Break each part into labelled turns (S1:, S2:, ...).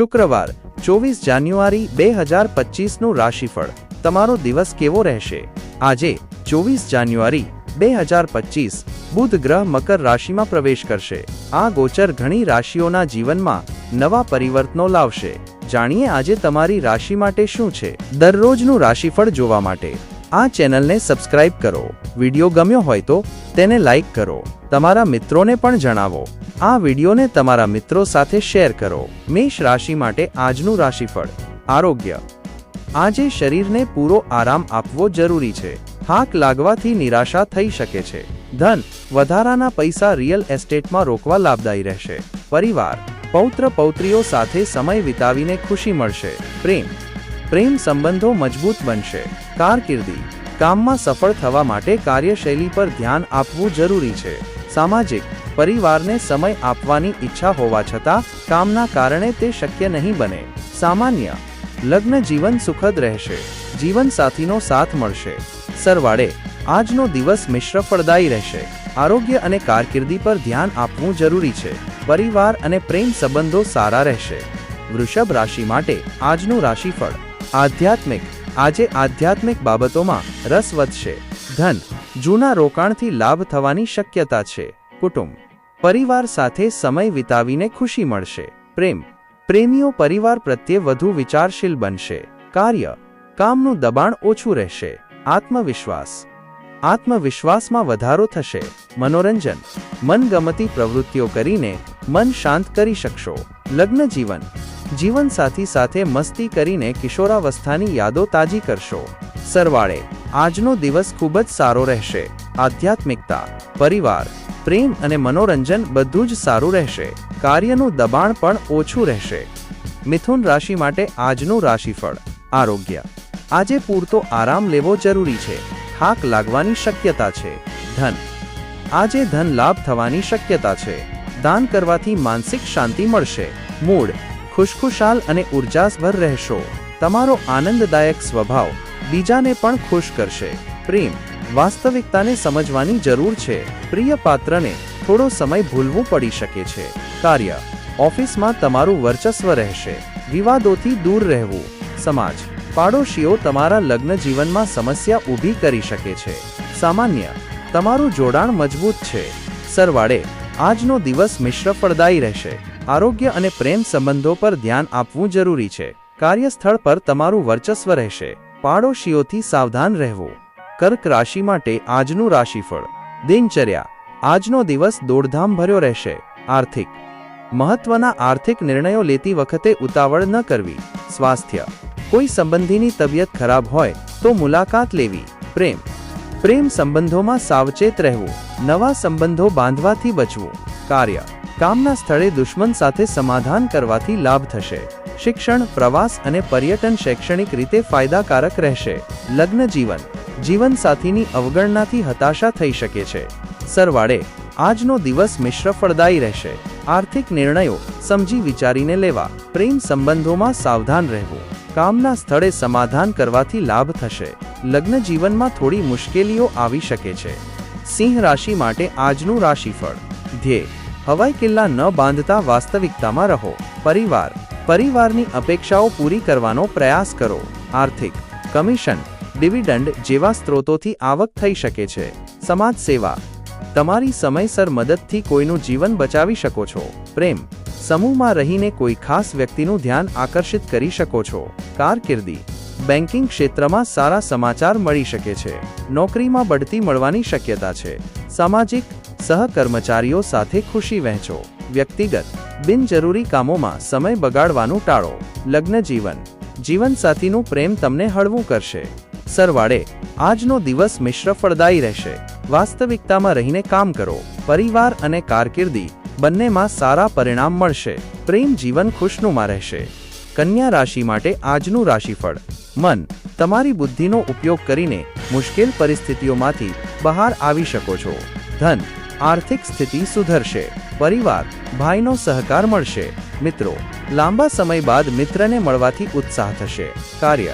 S1: શુક્રવાર, ચોવીસ જાન્યુઆરી બે હજાર પચીસનું રાશિફળ. તમારો દિવસ કેવો રહેશે? આજે, ચોવીસ જાન્યુઆરી બે હજાર પચીસ, બુધ ગ્રહ મકર રાશિમાં પ્રવેશ કરશે. આ ગોચર ઘણી રાશિઓના જીવનમાં નવા પરિવર્તનો લાવશે. જાણીએ આજે તમારી રાશિ માટે શું છે? દરરોજનું રાશિફળ જોવા માટે. આ ચેનલને સબસ્ક્રાઇબ કરો. વિડિયો ગમ્યો હોય તો તેને લાઇક કરો. તમારા મિત્રોને પણ જણાવો. આ વિડિયોને તમારા મિત્રો સાથે શેર કરો. મેષ રાશિ માટે આજનું રાશિફળ. આરોગ્ય. આજે શરીરને પૂરો આરામ આપવો જરૂરી છે. થાક લાગવાથી નિરાશા થઈ શકે છે. ધન. વધારાના પૈસા રિયલ એસ્ટેટમાં રોકવા લાભદાયી રહેશે. પરિવાર. પૌત્ર પૌત્રીઓ સાથે સમય વિતાવીને ખુશી મળશે. પ્રેમ. પ્રેમ સંબંધો મજબૂત બનશે. કારકિર્દી. કામમાં સફળ થવા માટે કાર્યશૈલી પર ધ્યાન આપવું જરૂરી છે. સામાજિક. પરિવારને સમય આપવાની ઈચ્છા હોવા છતાં કામના કારણે તે શક્ય નહીં બને. સામાન્ય. લગ્ન જીવન સુખદ રહેશે. જીવનસાથીનો સાથ મળશે. સરવાળે. આજનો દિવસ મિશ્ર ફળદાયી રહેશે. આરોગ્ય અને કારકિર્દી પર ધ્યાન આપવું જરૂરી છે. પરિવાર અને પ્રેમ સંબંધો સારા રહેશે. વૃષભ રાશિ માટે આજનું રાશિફળ. આધ્યાત્મિક. આજે આધ્યાત્મિક બાબતોમાં રસ વધશે. ધન. જૂના રોકાણથી લાભ થવાની શક્યતા છે. કુટુંબ. પરિવાર સાથે સમય વિતાવીને ખુશી મળશે. પ્રેમ. પ્રેમીઓ પરિવાર પ્રત્યે વધુ વિચારશીલ બનશે. કાર્ય. કામનું દબાણ ઓછું રહેશે. આત્મવિશ્વાસ. આત્મવિશ્વાસમાં વધારો થશે. મનોરંજન. મનગમતી પ્રવૃત્તિઓ કરીને મન શાંત કરી શકશો. લગ્ન જીવન. જીવનસાથી સાથે મસ્તી કરીને કિશોરાવસ્થાની યાદો તાજી કરશો. સરવાળે. આજનો દિવસ ખૂબ જ સારો રહેશે. આધ્યાત્મિકતા. પરિવાર. પ્રેમ અને મનોરંજન બધું જ સારું રહેશે. કાર્યનું દબાણ પણ ઓછું રહેશે. મિથુન રાશિ માટે આજનું રાશિફળ, આરોગ્ય. આજે પૂરતો આરામ લેવો જરૂરી છે. થાક લાગવાની શક્યતા છે. ધન. આજે ધન લાભ થવાની શક્યતા છે. દાન કરવાથી માનસિક શાંતિ મળશે. મૂડ. ખુશખુશાલ અને ઉર્જાસભર રહેશો. તમારો આનંદદાયક સ્વભાવ બીજાને પણ ખુશ કરશે. પ્રેમ. વાસ્તવિકતાને સમજવાની જરૂર છે. પ્રિય પાત્રને થોડો સમય ભૂલવું પડી શકે છે. કાર્ય. ઓફિસમાં તમારું વર્ચસ્વ રહેશે. વિવાદોથી દૂર રહેવું. સમાજ. પાડોશીઓ તમારા લગ્ન જીવનમાં સમસ્યા ઊભી કરી શકે છે. સામાન્ય. તમારું જોડાણ મજબૂત છે. સરવાળે. આજનો દિવસ મિશ્ર ફળદાયી રહેશે. આરોગ્ય અને પ્રેમ સંબંધો પર ધ્યાન આપવું જરૂરી છે. કાર્યસ્થળ પર તમારું વર્ચસ્વ રહેશે. પાડોશીઓથી સાવધાન રહેવું. કર્ક રાશિ માટે આજનું રાશિફળ. દિનચર્યા. આજનો દિવસ દોડધામ ભર્યો રહેશે. આર્થિક. મહત્વના આર્થિક નિર્ણયો લેતી વખતે ઉતાવળ ન કરવી. સ્વાસ્થ્ય. કોઈ સંબંધીની તબિયત ખરાબ હોય, તો મુલાકાત લેવી. પ્રેમ. પ્રેમ સંબંધોમાં સાવચેત રહેવું. નવા સંબંધો બાંધવાથી બચવું. કાર્ય. કામના સ્થળે દુશ્મન સાથે સમાધાન કરવાથી લાભ થશે. શિક્ષણ, પ્રવાસ અને પર્યટન શૈક્ષણિક રીતે ફાયદાકારક રહેશે. લગ્ન જીવન જીવનસાથીની અવગણનાથી હતાશા થઈ શકે છે. સરવાળે, આજનો દિવસ મિશ્ર ફળદાયી રહેશે. આર્થિક નિર્ણયો સમજી વિચારીને લેવા. પ્રેમ સંબંધોમાં સાવધાન રહેવું. કામના સ્થળે સમાધાન કરવાથી લાભ થશે. લગ્ન જીવનમાં થોડી મુશ્કેલીઓ આવી શકે છે. સિંહ રાશિ માટે આજનું રાશિફળ. ધ્યેય, હવાઈ કિલ્લા ન બાંધતા વાસ્તવિકતામાં રહો. પરિવાર, પરિવારની અપેક્ષાઓ પૂરી કરવાનો પ્રયાસ કરો. આર્થિક, કમિશન ડિવિડન્ડ જેવા સ્ત્રોતોથી આવક થઈ શકે છે. સમાજ સેવા. તમારી સમયસર મદદથી કોઈનું જીવન બચાવી શકો છો. પ્રેમ. સમૂહમાં રહીને કોઈ ખાસ વ્યક્તિનું ધ્યાન આકર્ષિત કરી શકો છો. કારકિર્દી. બેન્કિંગ ક્ષેત્રમાં સારા સમાચાર મળી શકે છે. નોકરીમાં બઢતી મળવાની શક્યતા છે. સામાજિક સહકર્મચારીઓ સાથે ખુશી વહેંચો. વ્યક્તિગત, બિનજરૂરી કામોમાં સમય બગાડવાનું ટાળો. લગ્ન જીવન જીવનસાથીનું પ્રેમ તમને હળવું કરશે. સરવાળે, આજનો દિવસ મિશ્ર ફળદાયી રહેશે. વાસ્તવિકતામાં રહીને કામ કરો. પરિવાર અને કારકિર્દી બંનેમાં સારા પરિણામ મળશે. પ્રેમ જીવન ખુશનુમાં રહેશે. કન્યા રાશિ માટે આજનું રાશિફળ. મન, તમારી બુદ્ધિનો ઉપયોગ કરીને મુશ્કેલ પરિસ્થિતિઓમાંથી બહાર આવી શકો છો. ધન, આર્થિક સ્થિતિ સુધરશે. પરિવાર, ભાઈનો સહકાર મળશે. મિત્રો, લાંબા સમય બાદ મિત્રને મળવાથી ઉત્સાહ થશે. કાર્ય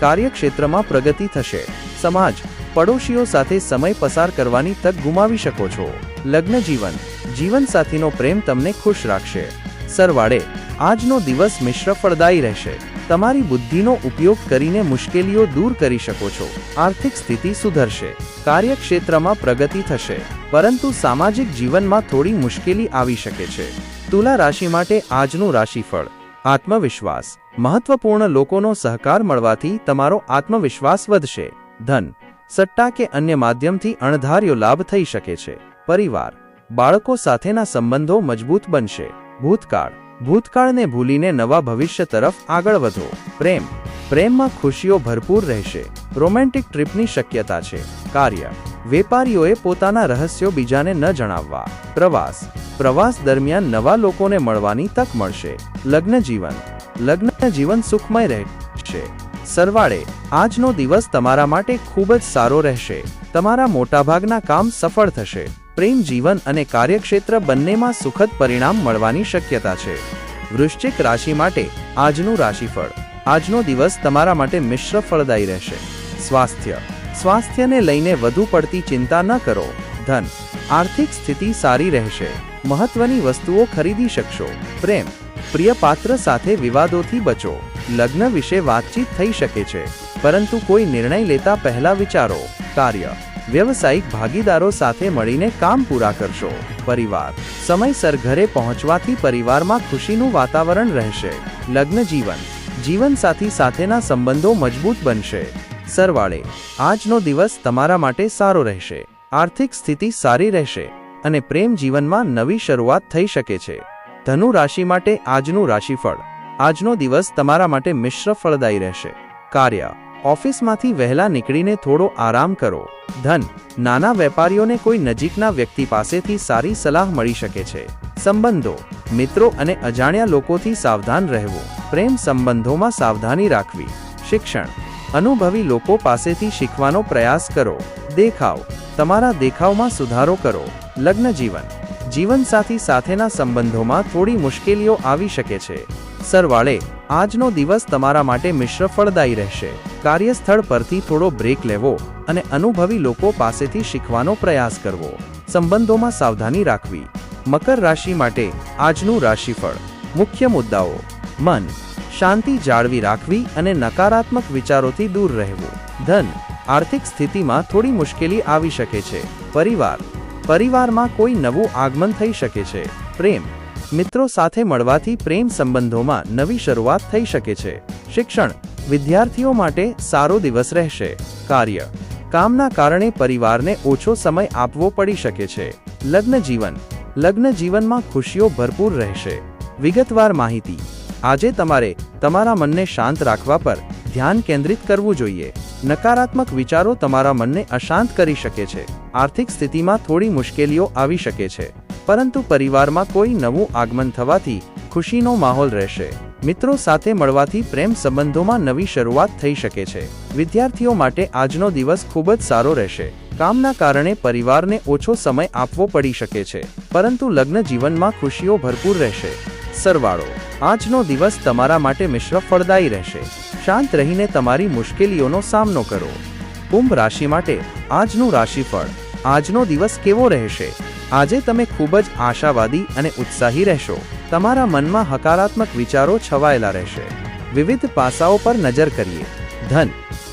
S1: કાર્યક્ષેત્રમાં પ્રગતિ થશે. સમાજ, પડોશીઓ સાથે સમય પસાર કરવાની તક ગુમાવી શકો છો. લગ્ન જીવન, જીવનસાથીનો પ્રેમ તમને ખુશ રાખશે. સરવાળે, આજનો દિવસ મિશ્ર ફળદાયી રહેશે. તમારી બુદ્ધિનો ઉપયોગ કરીને મુશ્કેલીઓ દૂર કરી શકો છો. આર્થિક સ્થિતિ સુધરશે. કાર્યક્ષેત્રમાં પ્રગતિ થશે. પરંતુ સામાજિક જીવનમાં થોડી મુશ્કેલી આવી શકે છે. તુલા રાશિ માટે આજનું રાશિફળ. આત્મવિશ્વાસ. મહત્વપૂર્ણ લોકોનો સહકાર મળવાથી તમારો આત્મવિશ્વાસ વધશે. ધન. સટ્ટા કે અન્ય માધ્યમથી અણધાર્યો લાભ થઈ શકે છે. પરિવાર. બાળકો સાથેના સંબંધો મજબૂત બનશે. ભૂતકાળ. ભૂતકાળને ભૂલીને નવા ભવિષ્ય તરફ આગળ વધો. પ્રેમ. પ્રેમમાં ખુશીઓ ભરપૂર રહેશે. રોમેન્ટિક ટ્રીપની શક્યતા છે. કાર્ય. વેપારીઓએ પોતાના રહસ્યો બીજાને ન જણાવવા. પ્રવાસ. પ્રવાસ દરમિયાન નવા લોકોને મળવાની તક મળશે. લગ્ન જીવન લગ્ન જીવન સુખમય રહેશે. સરવાળે, આજનો દિવસ તમારા માટે ખૂબ જ સારો રહેશે. તમારા મોટાભાગના કામ સફળ થશે. પ્રેમ, જીવન અને કાર્યક્ષેત્ર બંનેમાં સુખદ પરિણામ મળવાની શક્યતા છે. વૃશ્ચિક રાશિ માટે આજનું રાશિફળ. આજનો દિવસ તમારા માટે મિશ્ર ફળદાયી રહેશે. સ્વાસ્થ્ય. સ્વાસ્થ્યને લઈને વધુ પડતી ચિંતા ન કરો. ધન. આર્થિક સ્થિતિ સારી રહેશે. મહત્વની વસ્તુઓ ખરીદી શકશો. પ્રેમ. પ્રિય પાત્ર સાથે વિવાદોથી બચો. લગ્ન વિશે વાતચીત થઈ શકે છે, પરંતુ કોઈ નિર્ણય લેતા પહેલા વિચારો. કાર્ય. વ્યવસાયિક ભાગીદારો સાથે મળીને કામ પૂરા કરશો. પરિવાર. સમયસર ઘરે પહોંચવાથી પરિવારમાં ખુશીનું વાતાવરણ રહેશે. લગ્ન જીવન. જીવનસાથી સાથેના સંબંધો મજબૂત બનશે. સરવાળે. આજનો દિવસ તમારા માટે સારો રહેશે. આર્થિક સ્થિતિ સારી રહેશે અને પ્રેમ જીવનમાં નવી શરૂઆત થઈ શકે છે. ધનુ રાશિ માટે આજનું રાશિફળ. આજનો દિવસ તમારા માટે મિશ્ર ફળદાયી રહેશે. કાર્ય. ઓફિસમાંથી વહેલા નીકળીને થોડો આરામ કરો. ધન. નાના વેપારીઓને કોઈ નજીકના વ્યક્તિ પાસેથી સારી સલાહ મળી શકે છે. સંબંધો. મિત્રો અને અજાણ્યા લોકોથી સાવધાન રહેવું. પ્રેમ સંબંધોમાં સાવધાની રાખવી. શિક્ષણ. અનુભવી લોકો પાસેથી શીખવાનો પ્રયાસ કરો. દેખાવ. તમારા દેખાવમાં સુધારો કરો. લગ્ન જીવન જીવનસાથી સાથેના સંબંધોમાં થોડી મુશ્કેલીઓ આવી શકે છે. સરવાળે, આજનો દિવસ તમારા માટે મિશ્ર ફળદાયી રહેશે. કાર્યસ્થળ પરથી થોડો બ્રેક લેવો અને અનુભવી લોકો પાસેથી શીખવાનો પ્રયાસ કરવો. સંબંધોમાં સાવધાની રાખવી. મકર રાશિ માટે આજનું રાશિફળ. મુખ્ય મુદ્દાઓ. મન. શાંતિ જાળવી રાખવી અને નકારાત્મક વિચારોથી દૂર રહેવું. ધન. આર્થિક સ્થિતિમાં થોડી મુશ્કેલી આવી શકે છે. પરિવાર. પરિવારમાં કોઈ નવું આગમન થઈ શકે છે. પ્રેમ. મિત્રો સાથે મળવાથી પ્રેમ સંબંધોમાં નવી શરૂઆત થઈ શકે છે. શિક્ષણ. વિદ્યાર્થીઓ માટે સારો દિવસ રહેશે. કાર્ય. કામના કારણે પરિવારને ઓછો સમય આપવો પડી શકે છે. લગ્ન જીવન. લગ્ન જીવનમાં ખુશીઓ ભરપૂર રહેશે. વિગતવાર માહિતી. આજે તમારે તમારા મનને શાંત રાખવા પર ધ્યાન કેન્દ્રિત કરવું જોઈએ. નકારાત્મક વિચારો તમારા મનને અશાંત કરી શકે છે. આર્થિક સ્થિતિમાં થોડી મુશ્કેલીઓ આવી શકે છે. પરંતુ પરિવારમાં કોઈ નવું આગમન થવાથી ખુશીનો માહોલ રહેશે. મિત્રો સાથે મળવાથી પ્રેમ સંબંધોમાં નવી શરૂઆત થઈ શકે છે. વિદ્યાર્થીઓ માટે આજનો દિવસ ખૂબ જ સારો રહેશે. કામના કારણે પરિવારને ઓછો સમય આપવો પડી શકે છે. પરંતુ લગ્ન જીવનમાં ખુશીઓ ભરપૂર રહેશે. સરવાળો આજનો દિવસ તમારા માટે મિશ્ર ફળદાયી રહેશે. શાંત રહીને તમારી મુશ્કેલીઓનો સામનો કરો. કુંભ રાશિ માટે આજનું રાશિફળ, આજનો દિવસ કેવો રહેશે? આજે તમે ખૂબ જ આશાવાદી અને ઉત્સાહી રહેશો. તમારા મનમાં હકારાત્મક વિચારો છવાયેલા રહેશે. વિવિધ પાસાઓ પર નજર કરીએ. ધન,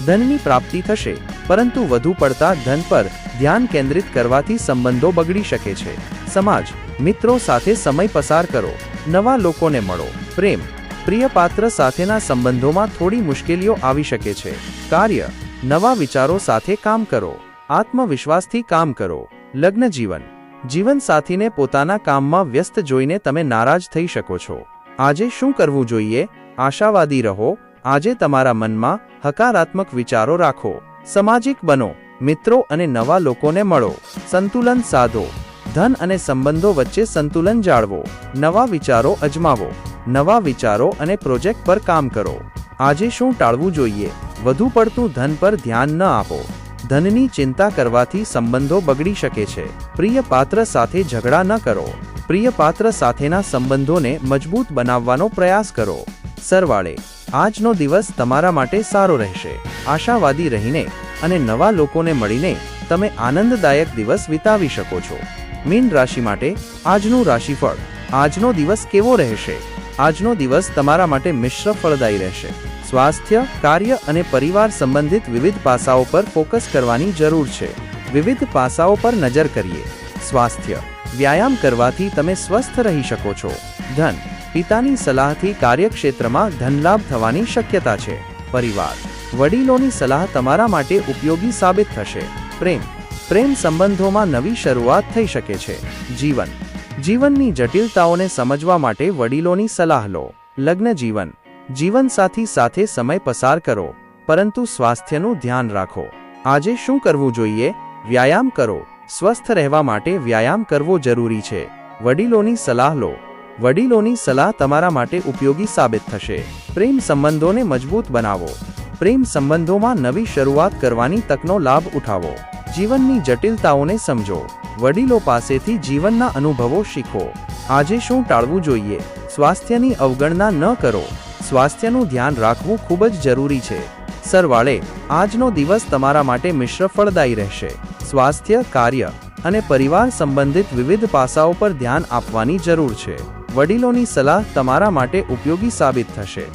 S1: ધનની પ્રાપ્તિ થશે. પરંતુ વધુ પડતા ધન પર ધ્યાન કેન્દ્રિત કરવાથી સંબંધો બગડી શકે છે. સમાજ, મિત્રો સાથે સમય પસાર કરો, નવા લોકોને મળો, પ્રેમ, પ્રિય પાત્ર સાથેના સંબંધોમાં થોડી મુશ્કેલીઓ આવી શકે છે. કાર્ય, નવા વિચારો સાથે કામ કરો, આત્મવિશ્વાસથી કામ કરો, લગ્ન જીવન જીવનસાથીને પોતાના કામમાં વ્યસ્ત જોઈને તમે નારાજ થઈ શકો છો. આજે શું કરવું જોઈએ? આશાવાદી રહો, આજે તમારા મનમાં હકારાત્મક વિચારો રાખો. સામાજિક બનો, મિત્રો અને નવા લોકોને મળો, સંતુલન સાધો, ધન અને સંબંધો વચ્ચે સંતુલન જાળવો, નવા વિચારો અજમાવો, નવા વિચારો અને પ્રોજેક્ટ પર કામ કરો. આજે શું ટાળવું જોઈએ? વધુ પડતું ધન પર ધ્યાન ન આપો. ધનની ચિંતા કરવાથી સંબંધો બગડી શકે છે. પ્રિય પાત્ર સાથે ઝઘડા ન કરો. પ્રિય પાત્ર સાથેના સંબંધોને મજબૂત બનાવવાનો પ્રયાસ કરો. સરવાળે આજનો દિવસ તમારા માટે સારો રહેશે. આશાવાદી રહીને અને નવા લોકોને મળીને તમે આનંદદાયક દિવસ વિતાવી શકો છો. મીન રાશિ માટે આજનું રાશિફળ, આજનો દિવસ કેવો રહેશે? આજનો દિવસ તમારા માટે મિશ્ર ફળદાયી રહેશે. સ્વાસ્થ્ય, કાર્ય અને પરિવાર સંબંધિત વિવિધ પાસાઓ પર ફોકસ કરવાની જરૂર છે. વિવિધ પાસાઓ પર નજર કરીએ. સ્વાસ્થ્ય, વ્યાયામ કરવાથી તમે સ્વસ્થ રહી શકો છો. ધન પિતાની સલાહથી કાર્યક્ષેત્રમાં ધનલાભ થવાની શક્યતા છે. પરિવાર. વડીલોની સલાહ તમારા માટે ઉપયોગી સાબિત થશે. પ્રેમ. પ્રેમ સંબંધોમાં નવી શરૂઆત થઈ શકે છે. જીવન. જીવનની જટિલતાઓને સમજવા માટે વડીલોની સલાહ લો. લગ્ન જીવન. જીવનસાથી સાથે સમય પસાર કરો. પરંતુ સ્વાસ્થ્યનું ધ્યાન રાખો. આજે શું કરવું જોઈએ? વ્યાયામ કરો. સ્વસ્થ રહેવા માટે વ્યાયામ કરવો જરૂરી છે. વડીલોની સલાહ લો. વડીલોની સલાહ તમારા માટે ઉપયોગી સાબિત થશે. પ્રેમ સંબંધોને મજબૂત બનાવો. પ્રેમ સંબંધોમાં નવી શરૂઆત કરવાની તકનો લાભ ઉઠાવો. જીવનની જટિલતાઓને સમજો. વડીલો પાસેથી જીવનના અનુભવો શીખો. આજે શું ટાળવું જોઈએ? સ્વાસ્થ્યની અવગણના ન કરો. સ્વાસ્થ્યનું ધ્યાન રાખવું ખૂબ જ જરૂરી છે. સરવાળે, આજનો દિવસ તમારા માટે મિશ્ર ફળદાયી રહેશે. સ્વાસ્થ્ય, કાર્ય અને પરિવાર સંબંધિત વિવિધ પાસાઓ પર ધ્યાન આપવાની જરૂર છે. વડીલોની સલાહ તમારા માટે ઉપયોગી સાબિત થશે.